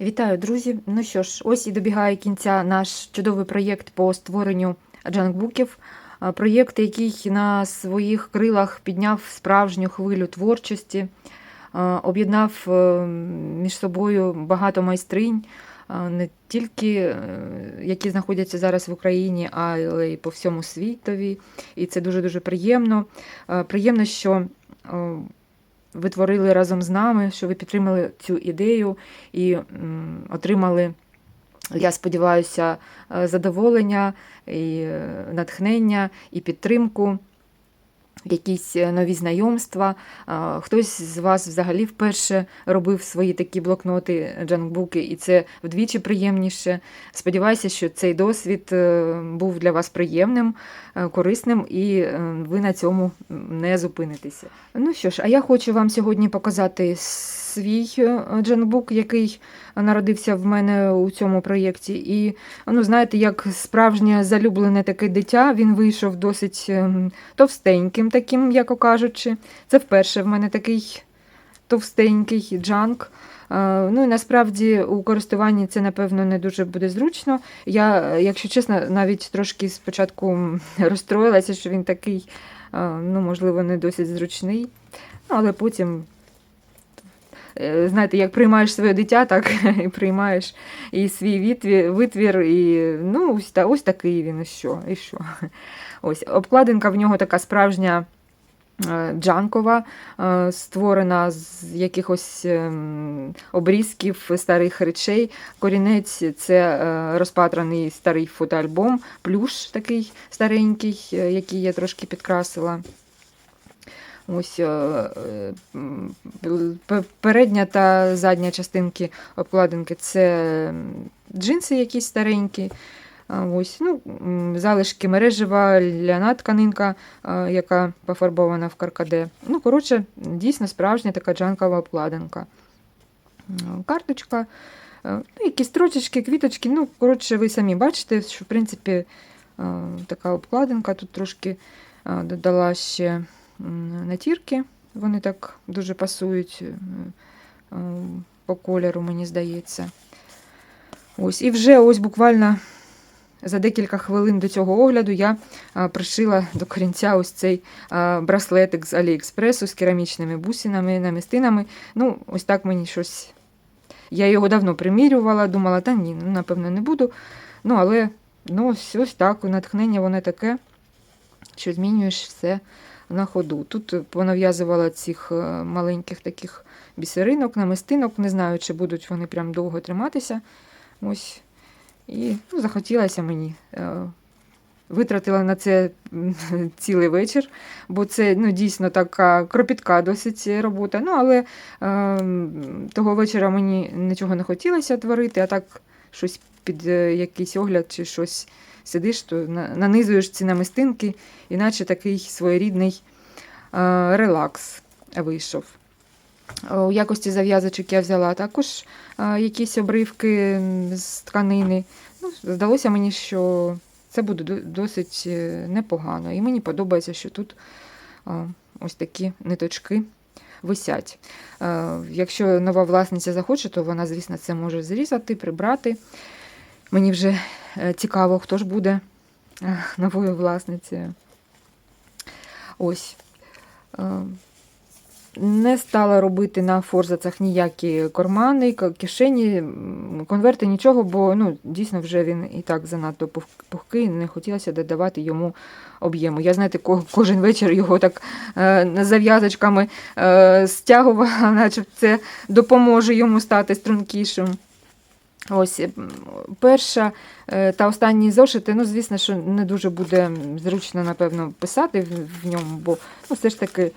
Вітаю, друзі! Ну що ж, ось і добігає кінця наш чудовий проєкт по створенню джанкбуків. Проєкт, який на своїх крилах підняв справжню хвилю творчості, об'єднав е, між собою багато майстринь, не тільки е, які знаходяться зараз в Україні, але й по всьому світові. І це дуже-дуже приємно. Приємно, що е, ви творили разом з нами, що ви підтримали цю ідею і отримали, я сподіваюся, е, задоволення, і е, натхнення, і підтримку, якісь е, нові знайомства. Хтось з вас взагалі вперше робив свої такі блокноти, джанкбуки, і це вдвічі приємніше. Сподіваюся, що цей досвід е, був для вас приємним, е, корисним, і е, ви на цьому не зупинитеся. Ну що ж, а я хочу вам сьогодні показати свій е, джанкбук, який народився в мене у цьому проєкті. І, ну, знаєте, як справжнє залюблене таке дитя, він вийшов досить ем, товстеньким, таким, яко кажучи. Це вперше в мене такий товстенький джанк. Е, Ну і насправді у користуванні це, напевно, не дуже буде зручно. Я, якщо чесно, навіть трошки спочатку розстроїлася, що він такий, е, ну, можливо, не досить зручний. Але потім, е, знаєте, як приймаєш своє дитя, так і приймаєш і свій витвір, і ну, ось такий він, і що, і що. Ось, обкладинка в нього така справжня е, джанкова, е, створена з якихось ем, обрізків старих речей. Корінець це е, розпатраний старий фотоальбом, плюш такий старенький, який я трошки підкрасила. Ось передня та задня частинки обкладинки це джинси якісь старенькі. Ось, ну, залишки мережева, ляна тканинка, яка пофарбована в каркаде. Ну, коротше, дійсно справжня така джанкова обкладинка. Карточка, ну, якісь строчечки, квіточки. Ну, коротше, ви самі бачите, що, в принципі, така обкладинка. Тут трошки додала ще натірки. Вони так дуже пасують е, е, по кольору, мені здається. Ось, і вже ось буквально за декілька хвилин до цього огляду я пришила до корінця ось цей браслетик з Аліекспресу з керамічними бусинами, намістинами. Ну, ось так мені щось. Я його давно примірювала, думала, та ні, ну, напевно, не буду. Ну, але ну, ось, ось так, натхнення воно таке, що змінюєш все на ходу. Тут понав'язувала цих е, маленьких таких бісеринок, намистинок. Не знаю, чи будуть вони прям довго триматися. Ось. І ну, захотілося мені. Е, Витратила на це цілий вечір, бо це ну, дійсно така кропітка досить робота. Ну, але е, того вечора мені нічого не хотілося творити, а так щось під е, якийсь огляд чи щось сидиш, то на- нанизуєш ці намистинки, іначе такий своєрідний е, релакс вийшов. У якості зав'язочок я взяла також е, якісь обривки з тканини. Ну, здалося мені, що це буде досить е, непогано. І мені подобається, що тут ось такі ниточки висять. Е, Якщо нова власниця захоче, то вона, звісно, це може зрізати, прибрати. Мені вже е, цікаво, хто ж буде е, новою власницею. Ось. Не стала робити на форзацах ніякі кормани, кишені, конверти, нічого, бо ну, дійсно вже він і так занадто пух- пухкий, не хотілося додавати йому об'єму. Я, знаєте, кожен вечір його так е, зав'язочками е, стягувала, наче це допоможе йому стати стрункішим. Ось перша е, та останні зошити, ну, звісно, що не дуже буде зручно, напевно, писати в, ньому, бо ну, все ж таки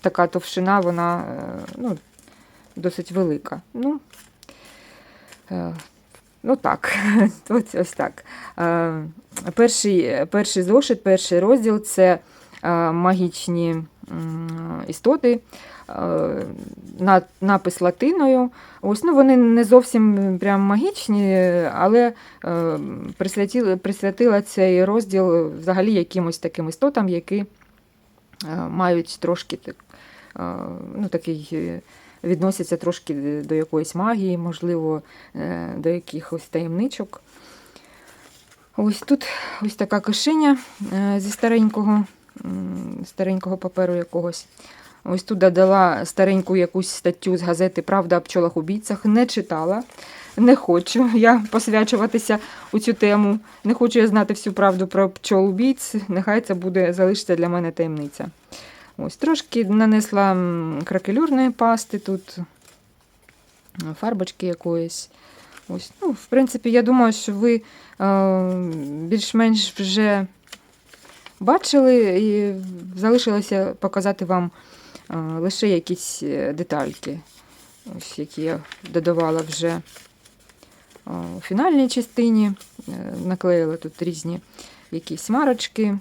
така товщина, вона е, ну, досить велика. Ну, е, ну так, ось, так. Е, перший, перший зошит, перший розділ це магічні істоти. на- Напис латиною. Ось, ну, вони не зовсім прям магічні, але присвятила, цей розділ взагалі якимось таким істотам, які мають трошки е, ну, такий е, відносяться трошки до якоїсь магії, можливо, е, до якихось таємничок. Ось тут ось така кишеня е, зі старенького, старенького паперу якогось. Ось тут додала стареньку якусь статтю з газети Правда о пчолах убійцях. Не читала, не хочу я посвячуватися у цю тему. Не хочу я знати всю правду про пчол убійць. Нехай це буде залишиться для мене таємниця. Ось трошки нанесла кракелюрної пасти тут, фарбочки якоїсь. Ось, ну, в принципі, я думаю, що ви е, більш-менш вже бачили, і залишилося показати вам лише якісь е, детальки, ось, які я додавала вже у фінальній частині. Е, Наклеїла тут різні якісь марочки,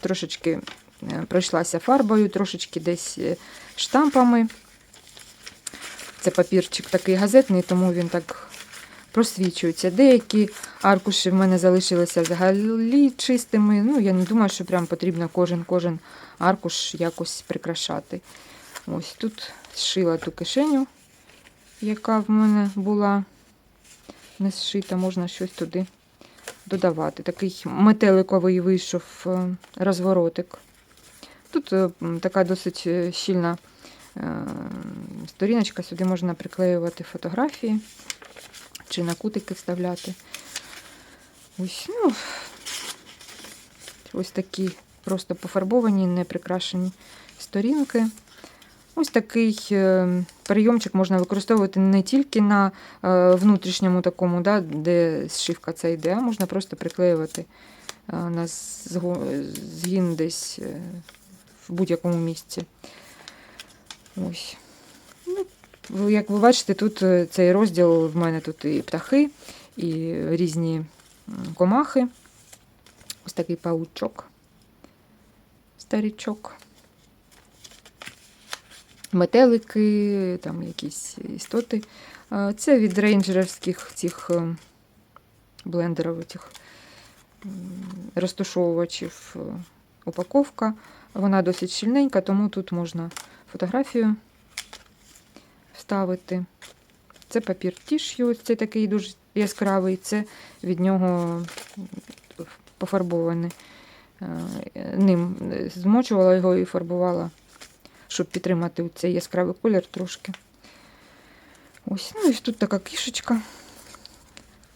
трошечки е, пройшлася фарбою, трошечки десь штампами. Це папірчик такий газетний, тому він так просвічується. Деякі аркуші в мене залишилися взагалі чистими. Ну, я не думаю, що прям потрібно кожен кожен аркуш якось прикрашати. Ось тут зшила ту кишеню, яка в мене була не зшита, можна щось туди додавати. Такий метеликовий вийшов е, розворотик. Тут е, така досить е, щільна сторіночка, сюди можна приклеювати фотографії чи на кутики вставляти. Ось, ну, ось такі просто пофарбовані, не прикрашені сторінки. Ось такий е, прийомчик можна використовувати не тільки на е, внутрішньому такому, да, де зшивка ця йде, а можна просто приклеювати е, на згін десь в будь-якому місці. Ось. Ну, як ви бачите, тут цей розділ в мене тут і птахи, і різні комахи. Ось такий паучок, старічок. Метелики, там якісь істоти. Це від рейнджерівських цих е, блендерів, цих м, розтушовувачів е, упаковка. Вона досить щільненька, тому тут можна фотографію вставити. Це папір тіш'ю, ось цей такий дуже яскравий, це від нього пофарбований. Е, Ним змочувала його і фарбувала, щоб підтримати цей яскравий колір трошки. Ось, ну і тут така кішечка,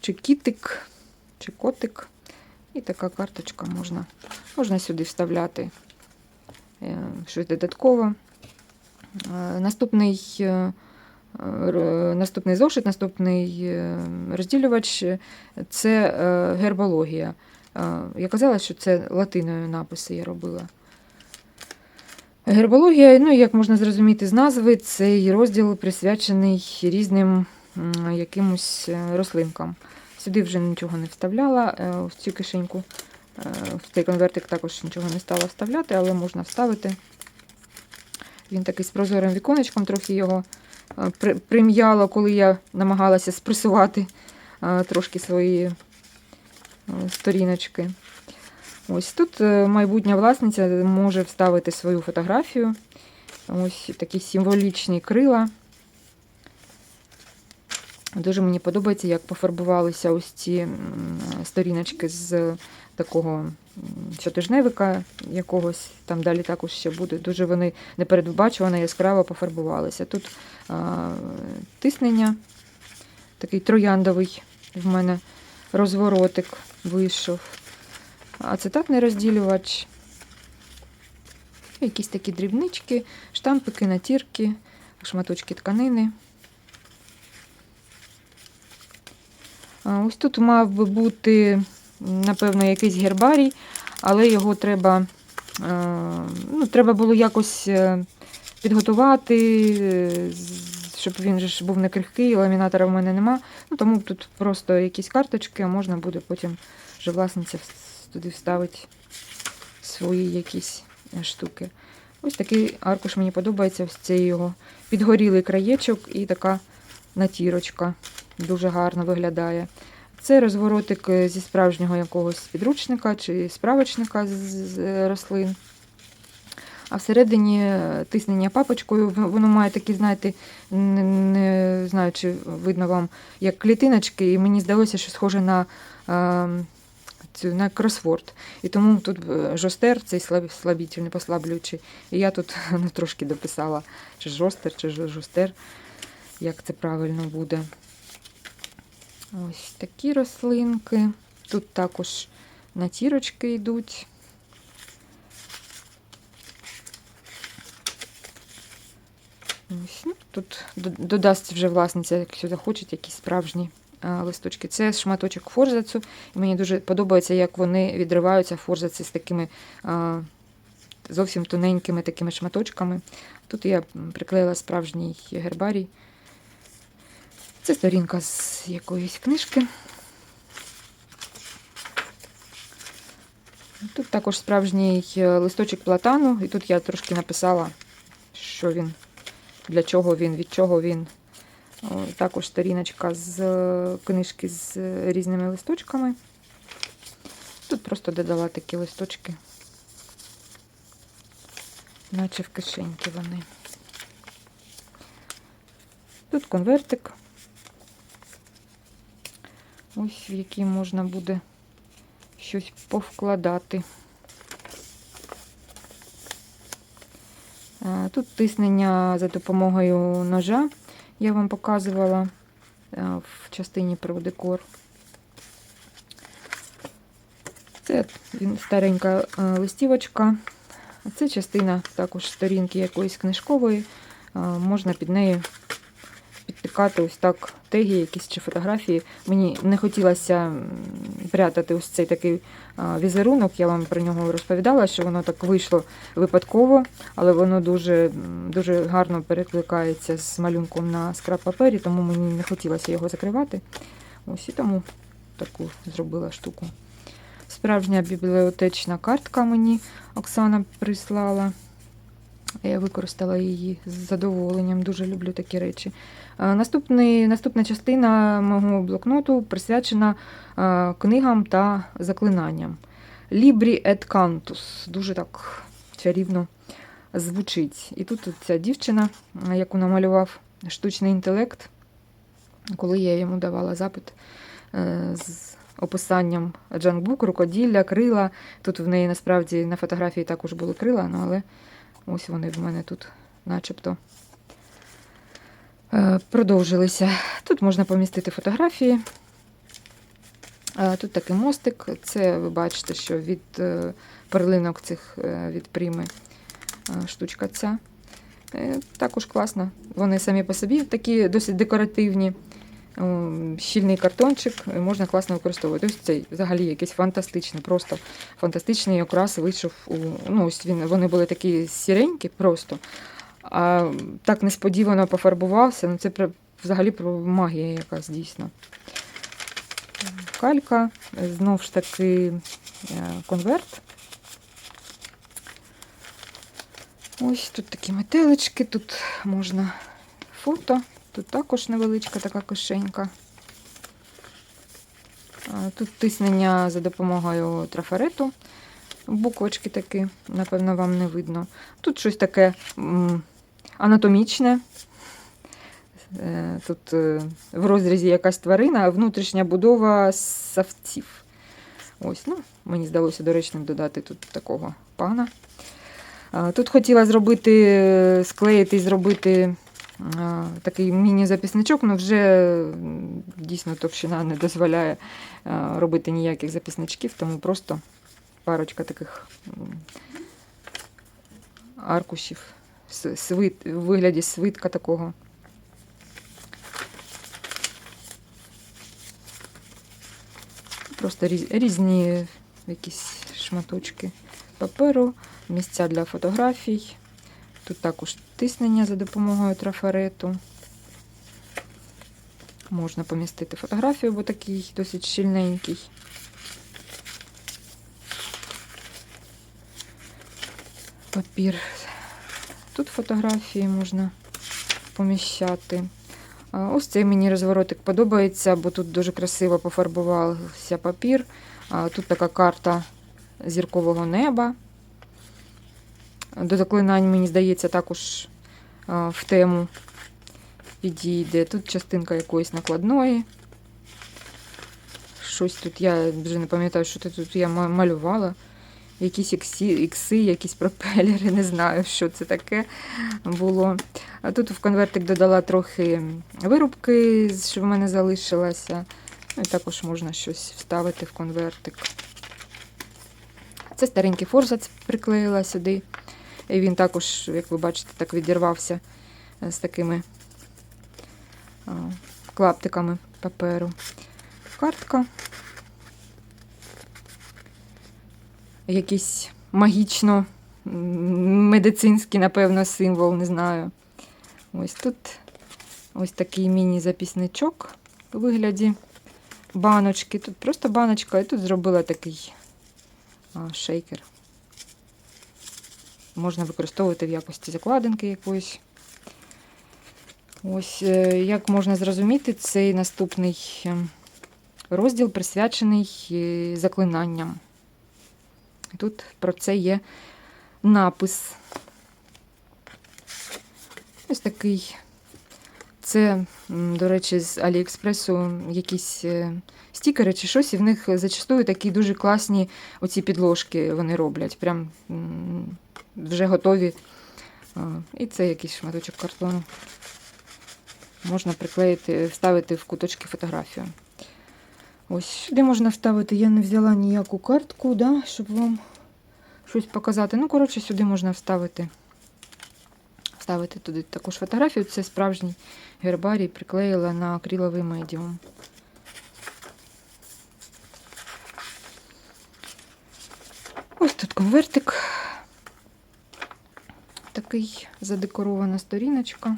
чи кітик, чи котик. І така карточка можна, можна сюди вставляти е, щось додаткове. Е, Наступний, е, наступний зошит, наступний е, розділювач е, це е, гербологія. Е, Я казала, що це латиною написи я робила. Гербологія, ну як можна зрозуміти з назви, цей розділ присвячений різним якимось е, рослинкам. Сюди вже нічого не вставляла, е, в цю кишеньку. Е, В цей конвертик також нічого не стала вставляти, але можна вставити. Він такий з прозорим віконечком, трохи його е, прим'яло, коли я намагалася спресувати е, трошки свої е, сторіночки. Ось тут е, майбутня власниця може вставити свою фотографію. Ось такі символічні крила. Дуже мені подобається, як пофарбувалися ось ці сторіночки з такого щотижневика якогось. Там далі також ще буде. Дуже вони непередбачувано яскраво пофарбувалися. Тут а, тиснення, такий трояндовий в мене розворотик вийшов. Ацетатний розділювач. Якісь такі дрібнички, штампики, натірки, шматочки тканини. Ось тут мав би бути, напевно, якийсь гербарій, але його треба, ну, треба було якось е, підготувати, е, щоб він же ж був не крихкий, ламінатора в мене нема. Ну, тому тут просто якісь карточки, а можна буде потім вже власниця туди вставити свої якісь е, штуки. Ось такий аркуш мені подобається. Ось цей його підгорілий краєчок і така натірочка. Дуже гарно виглядає. Це розворотик е, зі справжнього якогось підручника чи справочника з- з рослин. А всередині е, тиснення папочкою. Воно має такі, знаєте, не, не знаю, чи видно вам, як клітиночки, і мені здалося, що схоже на, е, цю, на кросворд. І тому тут е, жостер, цей слаб, слабітельний, послаблюючий. І я тут ну, трошки дописала, чи жостер, чи жостер, як це правильно буде. Ось такі рослинки. Тут також натірочки йдуть. Ну, тут додасть вже власниця, якщо захочуть, якісь справжні листочки. Це шматочок форзацу. І мені дуже подобається, як вони відриваються форзаці з такими зовсім тоненькими такими шматочками. Тут я приклеїла справжній гербарій. Це сторінка з якоїсь книжки. Тут також справжній е, листочок платану, і тут я трошки написала, що він, для чого він, від чого він. Також сторіночка з е, книжки з е, різними листочками. Тут просто додала такі листочки, наче в кишеньки вони. Тут конвертик. Ось в який можна буде щось повкладати. Тут тиснення за допомогою ножа я вам показувала в частині про декор. Це старенька листівочка. Це частина також сторінки якоїсь книжкової. Можна під нею підтикати ось так теги, якісь чи фотографії. Мені не хотілося прятати ось цей такий візерунок. Я вам про нього розповідала, що воно так вийшло випадково, але воно дуже, дуже гарно перекликається з малюнком на скраб папері, тому мені не хотілося його закривати. Ось і тому таку зробила штуку. Справжня бібліотечна картка мені Оксана прислала. Я використала її з задоволенням. Дуже люблю такі речі. Наступний, наступна частина мого блокноту присвячена книгам та заклинанням. Libri et Cantus. Дуже так чарівно звучить. І тут ця дівчина, яку намалював штучний інтелект, коли я йому давала запит е, з описанням джанкбук, рукоділля, крила. Тут в неї насправді на фотографії також були крила, ну, але ось вони в мене тут начебто е, продовжилися. Тут можна помістити фотографії. Е, Тут такий мостик. Це ви бачите, що від е, перлинок цих від пріми штучка ця. Також класно. Вони самі по собі такі досить декоративні. Щільний картончик і можна класно використовувати. Ось цей взагалі якийсь фантастичний, просто фантастичний окрас вийшов у. Ну, ось він, вони були такі сіренькі просто. А так несподівано пофарбувався. Ну, це взагалі про магія якась дійсно. Калька, знов ж таки е, конверт. Ось тут такі метелички, тут можна фото, тут також невеличка така кишенька. Тут тиснення за допомогою трафарету. Буквочки такі, напевно, вам не видно. Тут щось таке анатомічне. Е, Тут е, в розрізі якась тварина, внутрішня будова савців. Ось, ну, мені здалося доречним додати тут такого пана. Тут хотіла зробити, склеїти і зробити такий міні-записничок, але вже дійсно товщина не дозволяє робити ніяких записничків, тому просто парочка таких аркушів свит, в вигляді свитка такого. Просто різ- різні якісь шматочки паперу, місця для фотографій. Тут також тиснення за допомогою трафарету. Можна помістити фотографію, бо такий досить щільненький. Папір. Тут фотографії можна поміщати. Ось цей мені розворотик подобається, бо тут дуже красиво пофарбувався папір. Тут така карта зіркового неба. До заклинань, мені здається, також в тему підійде. Тут частинка якоїсь накладної. Щось тут я вже не пам'ятаю, що тут я малювала. Якісь іксі, ікси, якісь пропелери, не знаю, що це таке було. А тут в конвертик додала трохи вирубки, що в мене залишилося. Ну і також можна щось вставити в конвертик. Це старенький форзац приклеїла сюди. І він також, як ви бачите, так відірвався е, з такими клаптиками паперу. Картка. Якийсь магічно медицинський, напевно, символ, не знаю. Ось тут ось такий міні-записничок у вигляді баночки. Тут просто баночка, і тут зробила такий шейкер. Можна використовувати в якості закладинки якоїсь. Ось, е, як можна зрозуміти, цей наступний ем, розділ присвячений е, заклинанням. Тут про це є напис. Ось такий. Це, до речі, з Аліекспресу якісь е, стікери чи щось, і в них зачастую такі дуже класні оці підложки вони роблять. Прям вже готові. І це якийсь шматочок картону. Можна приклеїти, вставити в куточки фотографію. Ось сюди можна вставити. Я не взяла ніяку картку, да, щоб вам щось показати. Ну, коротше, сюди можна вставити. Вставити туди також фотографію. Це справжній гербарій, приклеїла на акриловий медіум. Ось тут конвертик. Такий задекорована сторіночка.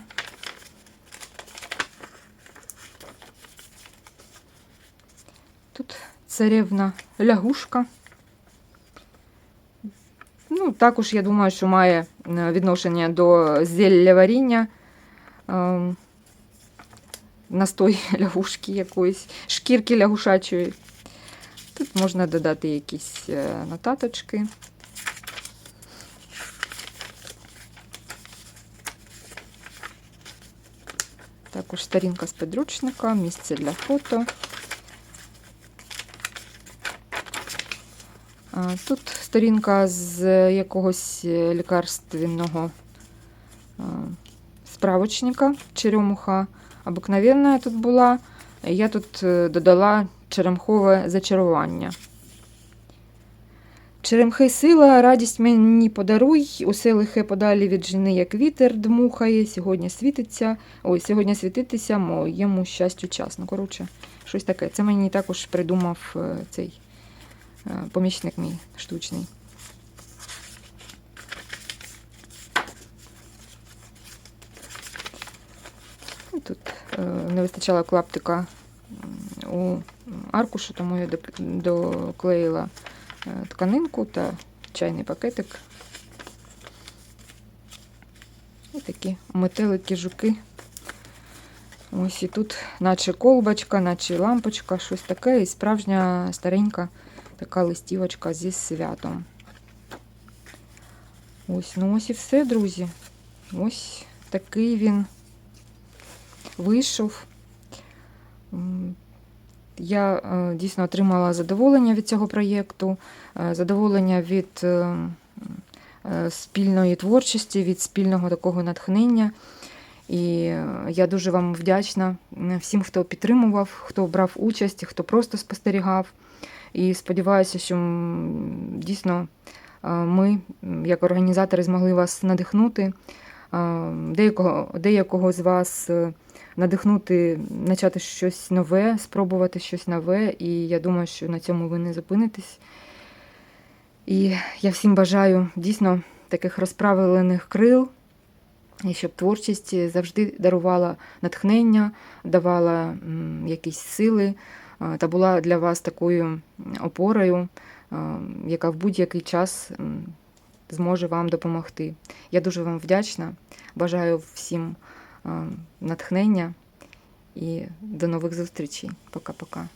Тут царевна лягушка. Ну, також, я думаю, що має е, відношення до зілля варіння. Ем, Настой лягушки якоїсь, шкірки лягушачої. Тут можна додати якісь е, нотаточки. Також сторінка з підручника, місце для фото. Тут сторінка з якогось е, лікарственного справочника, черемуха обикновенна тут була. Я тут е, додала черемхове зачарування. Черемхи сила, радість мені подаруй, усе лихе подалі від жени, як вітер дмухає, сьогодні світиться, ой, сьогодні світитися моєму щастю час. Ну, коротше, щось таке. Це мені також придумав е, цей е, помічник мій штучний. І Тут е, не вистачало клаптика у аркушу, тому я доклеїла тканинку та чайний пакетик. І такі метелики, жуки. Ось і тут, наче колбочка, наче лампочка, щось таке, і справжня старенька така листівочка зі святом. Ось, ну ось і все, друзі. Ось такий він вийшов. Я е, дійсно отримала задоволення від цього проєкту, е, задоволення від е, спільної творчості, від спільного такого натхнення. І я дуже вам вдячна всім, хто підтримував, хто брав участь, хто просто спостерігав. І сподіваюся, що дійсно ми, як організатори, змогли вас надихнути. Деякого, деякого з вас надихнути, почати щось нове, спробувати щось нове. І я думаю, що на цьому ви не зупинитесь. І я всім бажаю дійсно таких розправлених крил, і щоб творчість завжди дарувала натхнення, давала якісь сили та була для вас такою опорою, яка в будь-який час зможе вам допомогти. Я дуже вам вдячна. Бажаю всім натхнення і до нових зустрічей. Пока-пока.